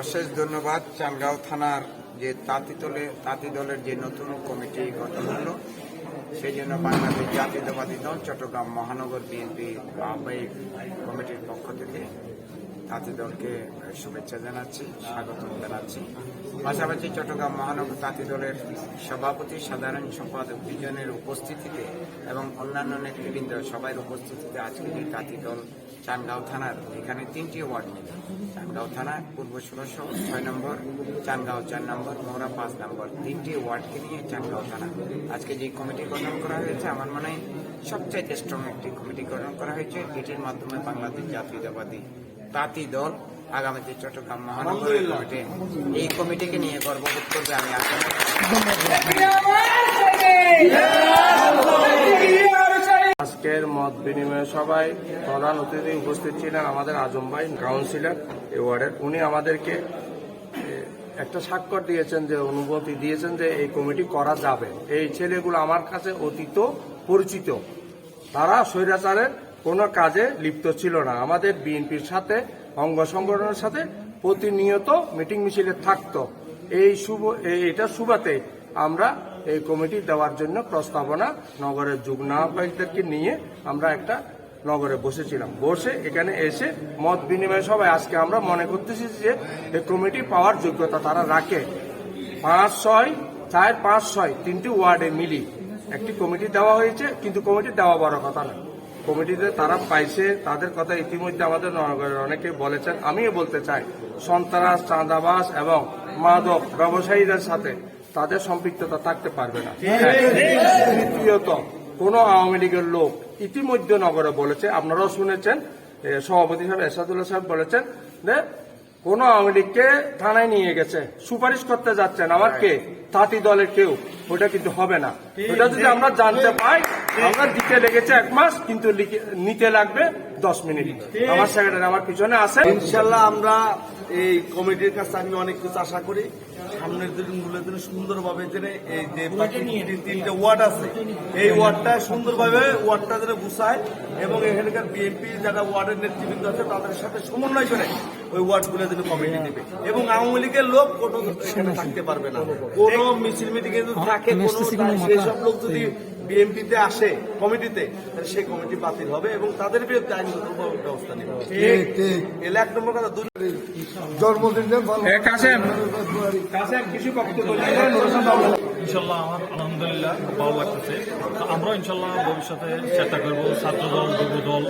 অশেষ ধন্যবাদ চানগাঁও থানার যে তাঁতি দলে, তাঁতি দলের যে নতুন কমিটি গঠন হল, সেই জন্য বাংলাদেশ জাতীয়তাবাদী দল চট্টগ্রাম মহানগর বিএনপি আহ্বায়ক কমিটির পক্ষ থেকে তাঁতি দলকে শুভেচ্ছা জানাচ্ছি, স্বাগত জানাচ্ছি। পাশাপাশি চট্টগ্রাম মহানগর তাঁতি দলের সভাপতি, সাধারণ সম্পাদক দুজনের উপস্থিতিতে এবং অন্যান্য নেতৃবৃন্দ সবাই উপস্থিতিতে আজকে যে তাঁতি দল চানগাঁও থানার এখানে তিনটি ওয়ার্ড মিলে। চানগাঁও থানা, পূর্ব ষোড়শ, ছয় নম্বর, চানগাঁও চার নম্বর, মোহরা পাঁচ নম্বর। তিনটি ওয়ার্ডকে নিয়ে চানগাঁও থানা। আজকে যে কমিটি গঠন করা হয়েছে, আমার মনে হয় সবচাইতে স্ট্রং একটি কমিটি গঠন করা হয়েছে। এটির মাধ্যমে বাংলাদেশ জাতীয়তাবাদী তাঁতি দল আগামীতে চট্টগ্রাম মহানগর কমিটি। এই কমিটিকে নিয়ে গর্ববোধ করবে আমি আশা আজকের মত বিনিময় সভায় প্রধান অতিথি উপস্থিত ছিলেন আমাদের আজম ভাই কাউন্সিলর এই ওয়ার্ডের। উনি আমাদেরকে একটা স্বাক্ষর দিয়েছেন যে অনুমতি দিয়েছেন যে এই কমিটি করা যাবে। এই ছেলেগুলো আমার কাছে অতীত পরিচিত। তারা স্বৈরাচারের কোনো কাজে লিপ্ত ছিল না। আমাদের বিএনপির সাথে, অঙ্গ সংগঠনের সাথে প্রতিনিয়ত মিটিং মিছিলে থাকতো। এই শুভ এটা সুবাতে আমরা এই কমিটি দেওয়ার জন্য প্রস্তাবনা নগরের যুগ্ম আহ্বায়কদেরকে নিয়ে আমরা একটা নগরে বসেছিলাম। বসে এখানে এসে মত বিনিময় সবাই আজকে আমরা মনে করতেছি যে এই কমিটি পাওয়ার যোগ্যতা তারা রাখে। পাঁচ ছয়, চার, পাঁচ ছয়, তিনটি ওয়ার্ডে মিলি একটি কমিটি দেওয়া হয়েছে, কিন্তু কমিটি দেওয়া বড় কথা না। কমিটিতে তারা পাইছে, তাদের কথা ইতিমধ্যে আমাদের নগরের অনেকে বলেছেন, আমিও বলতে চাই, সন্ত্রাস চাঁদাবাস এবং মাদক ব্যবসায়ীদের সাথে তাদের সম্পৃক্ততা থাকতে পারবে না। তৃতীয়ত কোন আওয়ামী লীগের লোক ইতিমধ্যে নগরে বলেছে, আপনারাও শুনেছেন সভাপতি সাহেব এরশাদুল্লাহ সাহেব বলেছেন যে, কোন আওয়ামী লীগকে থানায় নিয়ে গেছে, সুপারিশ করতে যাচ্ছেন, আমার কে? তাঁতি দলের কেউ, ওটা কিন্তু হবে না। ওটা যদি আমরা জানতে পাই আমরা দিতে লেগেছে এক মাস কিন্তু নিতে লাগবে দশ মিনিট। আমার সেক্রেটারি আমার পিছনে আছে। ইনশাল্লাহ আমরা এই কমিটির কাছে আমি অনেক কিছু আশা করি। সামনের দিনগুলোর জন্য সুন্দরভাবে যেন এই যে তিনটে ওয়ার্ড আছে এই ওয়ার্ডটা সুন্দরভাবে ওয়ার্ডটা যেন গুছায় এবং এখানকার বিএনপি যারা ওয়ার্ডের নেতৃবৃন্দ আছে তাদের সাথে সমন্বয় করে ওই ওয়ার্ডগুলো যেন কমিটি নেবে। এবং আওয়ামী লীগের লোক কোনো এখানে থাকতে পারবে না। কোনো মিছিল মিটিং থাকে কোনো সেসব লোক যদি বিএনপিতে আসে কমিটিতে তাহলে সেই কমিটি বাতিল হবে এবং তাদের বিরুদ্ধে আইনগত ব্যবস্থা নেবে এলে এক নম্বর কথা দুই জন্মদিনে কিছু ইনশাল্লাহ আমার আলহামদুলিল্লাহ ভালো লাগতেছে। তো ইনশাল্লাহ ভবিষ্যতে চেষ্টা করব ছাত্র দল যুব দল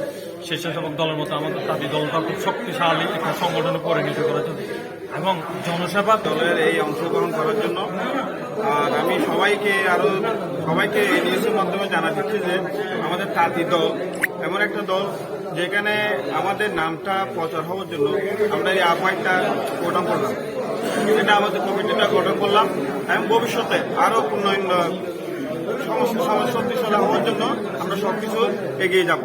স্বেচ্ছাসেবক দলের মতো আমাদের তাদের দলটা খুব শক্তিশালী একটা সংগঠনে পরিণত করার জন্য। এবং জনসেবা দলের এই অংশগ্রহণ করার জন্য। আর আমি সবাইকে আরও, সবাইকে নিউজের মাধ্যমে জানা দিচ্ছি যে আমাদের তাঁতি দল, এমন একটা দল যেখানে আমাদের নামটা প্রচার হওয়ার জন্য আমরা এই আহ্বানটা গঠন করলাম। এটা আমাদের কমিটিটা গঠন করলাম এবং ভবিষ্যতে আরও উন্নয়ন, সমস্ত সমস্যা হওয়ার জন্য আমরা সবকিছু এগিয়ে যাব।